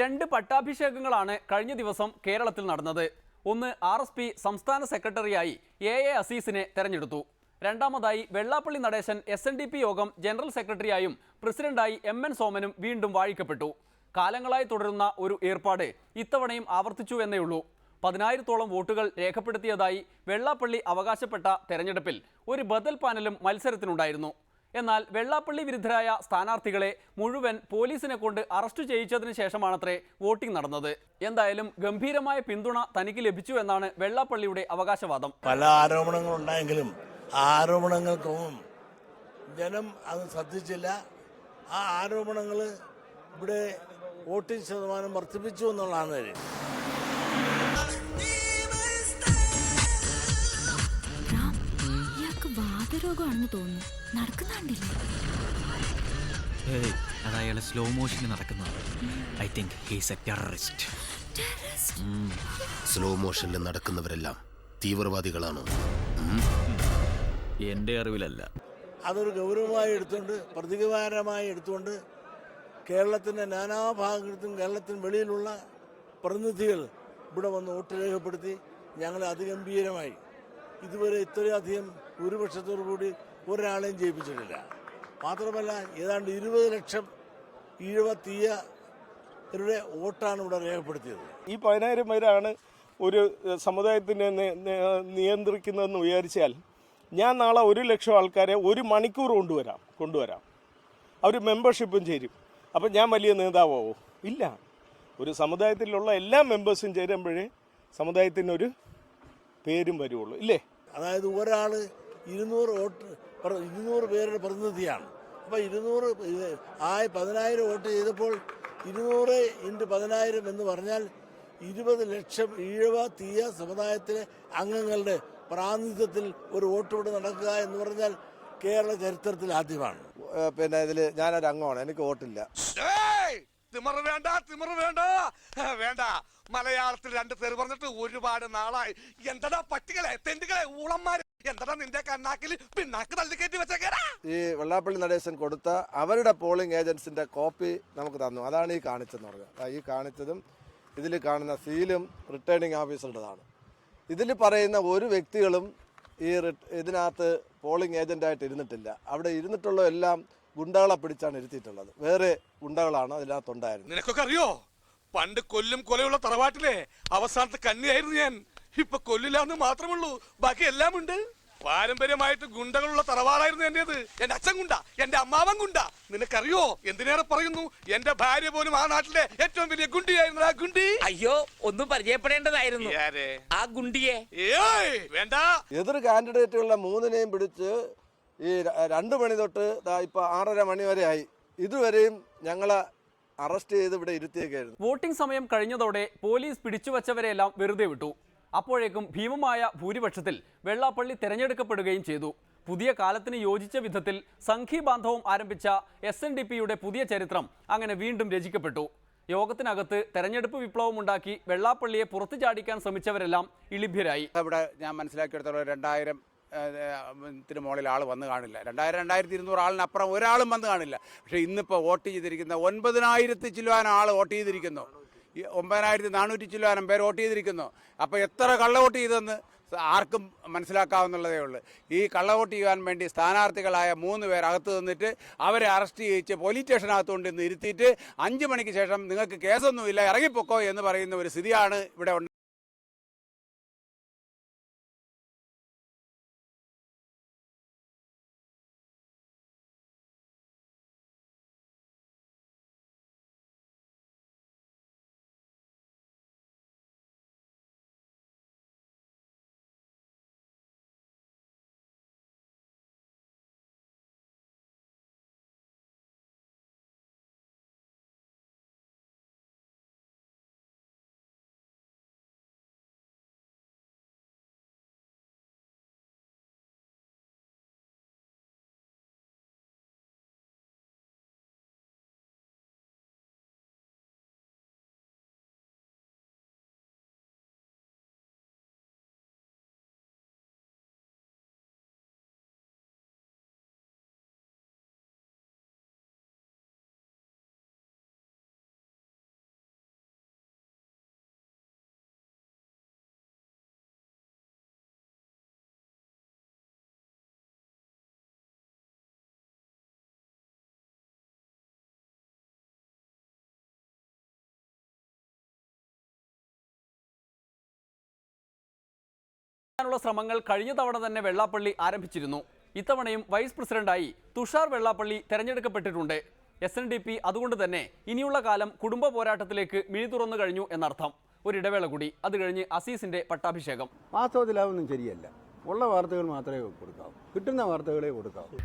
രണ്ട് പട്ടാഭിഷേകങ്ങളാണ് കഴിഞ്ഞ ദിവസം കേരളത്തിൽ നടന്നത്. ഒന്ന് ആർ എസ് പി സംസ്ഥാന സെക്രട്ടറിയായി എ എ അസീസിനെ തെരഞ്ഞെടുത്തു. രണ്ടാമതായി Vellappally Natesan S N D P യോഗം ജനറൽ സെക്രട്ടറിയായും പ്രസിഡന്റായി എം എൻ സോമനും വീണ്ടും വാഴിക്കപ്പെട്ടു. കാലങ്ങളായി തുടരുന്ന ഒരു ഏർപ്പാട് ഇത്തവണയും ആവർത്തിച്ചു എന്നേയുള്ളൂ പതിനായിരത്തോളം വോട്ടുകൾ രേഖപ്പെടുത്തിയതായി വെള്ളാപ്പള്ളി അവകാശപ്പെട്ട തെരഞ്ഞെടുപ്പിൽ ഒരു ബദൽ പാനലും മത്സരത്തിനുണ്ടായിരുന്നു. എന്നാൽ വെള്ളാപ്പള്ളി വിരുദ്ധരായ സ്ഥാനാർത്ഥികളെ മുഴുവൻ പോലീസിനെ കൊണ്ട് അറസ്റ്റ് ചെയ്യിച്ചതിന് ശേഷമാണത്രേ വോട്ടിംഗ് നടന്നത്. എന്തായാലും ഗംഭീരമായ പിന്തുണ തനിക്ക് ലഭിച്ചു എന്നാണ് വെള്ളാപ്പള്ളിയുടെ അവകാശവാദം. പല ആരോപണങ്ങളുണ്ടായെങ്കിലും ആ ആരോപണങ്ങൾക്കും ജനം അത് ശ്രദ്ധിച്ചില്ല. ആ ആരോപണങ്ങൾ ഇവിടെ വോട്ടിംഗ് ശതമാനം വർദ്ധിപ്പിച്ചു എന്നുള്ളതാണ് വാതരോഗമാണെന്ന് തോന്നുന്നു. നടക്കുന്ന കണ്ടില്ലേ ഏയ് അത് അയാളെ സ്ലോ മോഷനിൽ നടക്കുന്നതാണ് I think he's a terrorist slow മോഷനിൽ നടക്കുന്നവരെല്ലാം തീവ്രവാദികളാണോ? എന്റെ അറിവിലല്ല. അതൊരു ഗൗരവമായി എടുത്തുകൊണ്ട് പ്രതികാരമായി എടുത്തുകൊണ്ട് കേരളത്തിന്റെ നാനാഭാഗത്തും കേരളത്തിന് വെളിയിലുള്ള പ്രതിനിധികൾ ഇവിടെ വന്ന് വോട്ട് രേഖപ്പെടുത്തി ഞങ്ങളെ അതിഗംഭീരമായി. ഇതുവരെ ഇത്രയധികം ഭൂരിപക്ഷത്തോടു കൂടി ഒരാളെയും ജയിപ്പിച്ചിട്ടില്ല. മാത്രമല്ല ഏതാണ്ട് ഇരുപത് ലക്ഷം ഈഴവത്തീയ വോട്ടാണ് ഇവിടെ രേഖപ്പെടുത്തിയത്. ഈ പതിനായിരം പേരാണ് ഒരു സമുദായത്തിനെ നിയന്ത്രിക്കുന്നതെന്ന് വിചാരിച്ചാൽ ഞാൻ നാളെ ഒരു ലക്ഷം ആൾക്കാരെ ഒരു മണിക്കൂർ കൊണ്ടുവരാം കൊണ്ടുവരാം. അവർ മെമ്പർഷിപ്പും ചേരും. അപ്പം ഞാൻ വലിയ നേതാവോ ഇല്ല. ഒരു സമുദായത്തിലുള്ള എല്ലാ മെമ്പേഴ്സും ചേരുമ്പോഴേ സമുദായത്തിനൊരു പേരും വരുള്ളൂ. ഇല്ലേ? അതായത് ഒരാൾ ഇരുന്നൂറ് വോട്ട് ഇരുന്നൂറ് പേരുടെ പ്രതിനിധിയാണ്. അപ്പോൾ ഇരുന്നൂറ് ആയ പതിനായിരം വോട്ട് ചെയ്തപ്പോൾ ഇരുന്നൂറ് ഇന്റു പതിനായിരം എന്ന് പറഞ്ഞാൽ ഇരുപത് ലക്ഷം ഈഴവ തീയ സമുദായത്തിലെ അംഗങ്ങളുടെ പ്രാതിനിധ്യത്തിൽ ഒരു വോട്ട് ഇവിടെ നടക്കുക എന്ന് പറഞ്ഞാൽ കേരള ചരിത്രത്തിൽ ആദ്യമാണ്. പിന്നെ ഇതിൽ ഞാനൊരു അംഗമാണ് എനിക്ക് വോട്ടില്ല. തിമറ് വേണ്ട തിമറ് വേണ്ട. വേണ്ട. മലയാളത്തിൽ രണ്ട് പേര് പറഞ്ഞിട്ട് ഒരുപാട് നാളായി. എന്തടാ പട്ടികളെ തെണ്ടുകളെ ഊളന്മാര്. എന്തടാ നിന്റെ കണ്ണാക്കിൽ പിന്നാക്ക് തള്ളിക്കയറ്റി വെച്ചേക്കാ ഈ വെള്ളാപ്പള്ളി നടേശൻ കൊടുത്ത അവരുടെ പോളിംഗ് ഏജൻസിന്റെ കോപ്പി നമുക്ക് തന്നു. അതാണ് ഈ കാണിച്ചെന്ന് പറഞ്ഞത്. ഈ കാണിച്ചതും ഇതിൽ കാണുന്ന സീലും റിട്ടേണിംഗ് ഓഫീസറുടേതാണ് ഇതിൽ പറയുന്ന ഒരു വ്യക്തികളും ഈ ഇതിനകത്ത് പോളിംഗ് ഏജന്റായിട്ട് ഇരുന്നിട്ടില്ല. അവിടെ ഇരുന്നിട്ടുള്ള എല്ലാം ഗുണ്ടകളെ പിടിച്ചാണ് ഇരുത്തിയിട്ടുള്ളത്. വേറെ ഗുണ്ടകളാണ് അതിനകത്തുണ്ടായിരുന്നത്. നിനക്കൊക്കെ അറിയോ? പണ്ട് കൊല്ലും കൊലയുള്ള തറവാട്ടിലെ അവസാനത്തെ കന്നിയായിരുന്നു ഞാൻ. ഇപ്പൊ കൊല്ലില്ലാന്ന് മാത്രമുള്ളൂ. ബാക്കി എല്ലാം ഉണ്ട്. പാരമ്പര്യമായിട്ട് ഗുണ്ടകളുള്ള തറവാടായിരുന്നു എന്റേത്. എന്റെ അച്ഛൻ ഗുണ്ട എന്റെ അമ്മാവൻ ഗുണ്ട. നിനക്കറിയോ? എന്തിനേറെ പറയുന്നു? എന്റെ ഭാര്യ പോലും ആ നാട്ടിലെ ഏറ്റവും വലിയ ഗുണ്ടിയായിരുന്നു ആ ഗുണ്ടി. അയ്യോ ഒന്നും പരിചയപ്പെടേണ്ടതായിരുന്നു. ആ ഗുണ്ടിയെ. ഏയ് വേണ്ട. എതിർ കാൻഡിഡേറ്റുകളുടെ മൂന്നിനെയും പിടിച്ച് ഈ രണ്ടു മണി തൊട്ട് ദാ ഇപ്പൊ ആറര മണി വരെ ആയി. ഇതുവരെയും ഞങ്ങളെ അറസ്റ്റ് ചെയ്ത് ഇവിടെ ഇരുത്തിയേക്കായിരുന്നു. വോട്ടിംഗ് സമയം കഴിഞ്ഞതോടെ പോലീസ് പിടിച്ചുവച്ചവരെയെല്ലാം വെറുതെ വിട്ടു. അപ്പോഴേക്കും ഭീമമായ ഭൂരിപക്ഷത്തിൽ വെള്ളാപ്പള്ളി തെരഞ്ഞെടുക്കപ്പെടുകയും ചെയ്തു. പുതിയ കാലത്തിന് യോജിച്ച വിധത്തിൽ സംഘീബാന്ധവം ആരംഭിച്ച എസ് എൻ ഡി പിയുടെ പുതിയ ചരിത്രം അങ്ങനെ വീണ്ടും രചിക്കപ്പെട്ടു. യോഗത്തിനകത്ത് തെരഞ്ഞെടുപ്പ് വിപ്ലവമുണ്ടാക്കി വെള്ളാപ്പള്ളിയെ പുറത്തു ചാടിക്കാൻ ശ്രമിച്ചവരെല്ലാം ഇളിഭ്യരായി. അവിടെ ഞാൻ മനസ്സിലാക്കിയെടുത്തോളം രണ്ടായിരം ത്തിന് മുകളിൽ ആൾ വന്ന് കാണില്ല. രണ്ടായിരം രണ്ടായിരത്തി ഇരുന്നൂറ് ആളിനപ്പുറം ഒരാളും വന്ന് കാണില്ല. പക്ഷേ ഇന്നിപ്പോൾ വോട്ട് ചെയ്തിരിക്കുന്ന ഒൻപതിനായിരത്തി ചില്ലുവാൻ ആൾ വോട്ട് ചെയ്തിരിക്കുന്നു. ഒമ്പതിനായിരത്തി നാനൂറ്റി ചില്ലുവാനം പേര് വോട്ട് ചെയ്തിരിക്കുന്നു. അപ്പോൾ എത്ര കള്ള വോട്ട് ചെയ്തെന്ന് ആർക്കും മനസ്സിലാക്കാവുന്നുള്ളതേ ഉള്ളൂ. ഈ കള്ളവോട്ട് ചെയ്യാൻ വേണ്ടി സ്ഥാനാർത്ഥികളായ മൂന്ന് പേർ അകത്ത് നിന്നിട്ട് അവരെ അറസ്റ്റ് ചെയ്യിച്ച് പോലീസ് സ്റ്റേഷനകത്ത് കൊണ്ട് ഇരുത്തിയിട്ട് അഞ്ച് മണിക്ക് ശേഷം നിങ്ങൾക്ക് കേസൊന്നുമില്ല ഇറങ്ങിപ്പോക്കോ എന്ന് പറയുന്ന ഒരു സ്ഥിതിയാണ് ഇവിടെ ാനുള്ള ശ്രമങ്ങൾ കഴിഞ്ഞ തവണ തന്നെ വെള്ളാപ്പള്ളി ആരംഭിച്ചിരുന്നു. ഇത്തവണയും വൈസ് പ്രസിഡന്റായി തുഷാർ വെള്ളാപ്പള്ളി തെരഞ്ഞെടുക്കപ്പെട്ടിട്ടുണ്ട്. എസ് അതുകൊണ്ട് തന്നെ ഇനിയുള്ള കാലം കുടുംബ പോരാട്ടത്തിലേക്ക് മിഴി തുറന്നു കഴിഞ്ഞു എന്നർത്ഥം. ഒരിടവേള കൂടി അത് കഴിഞ്ഞ് അസീസിന്റെ പട്ടാഭിഷേകം. വാസ്തവത്തിൽ അതൊന്നും ശരിയല്ല. ഉള്ള വാർത്തകൾ മാത്രമേ കൊടുക്കാവൂ. കിട്ടുന്ന വാർത്തകളെ കൊടുക്കാവൂ.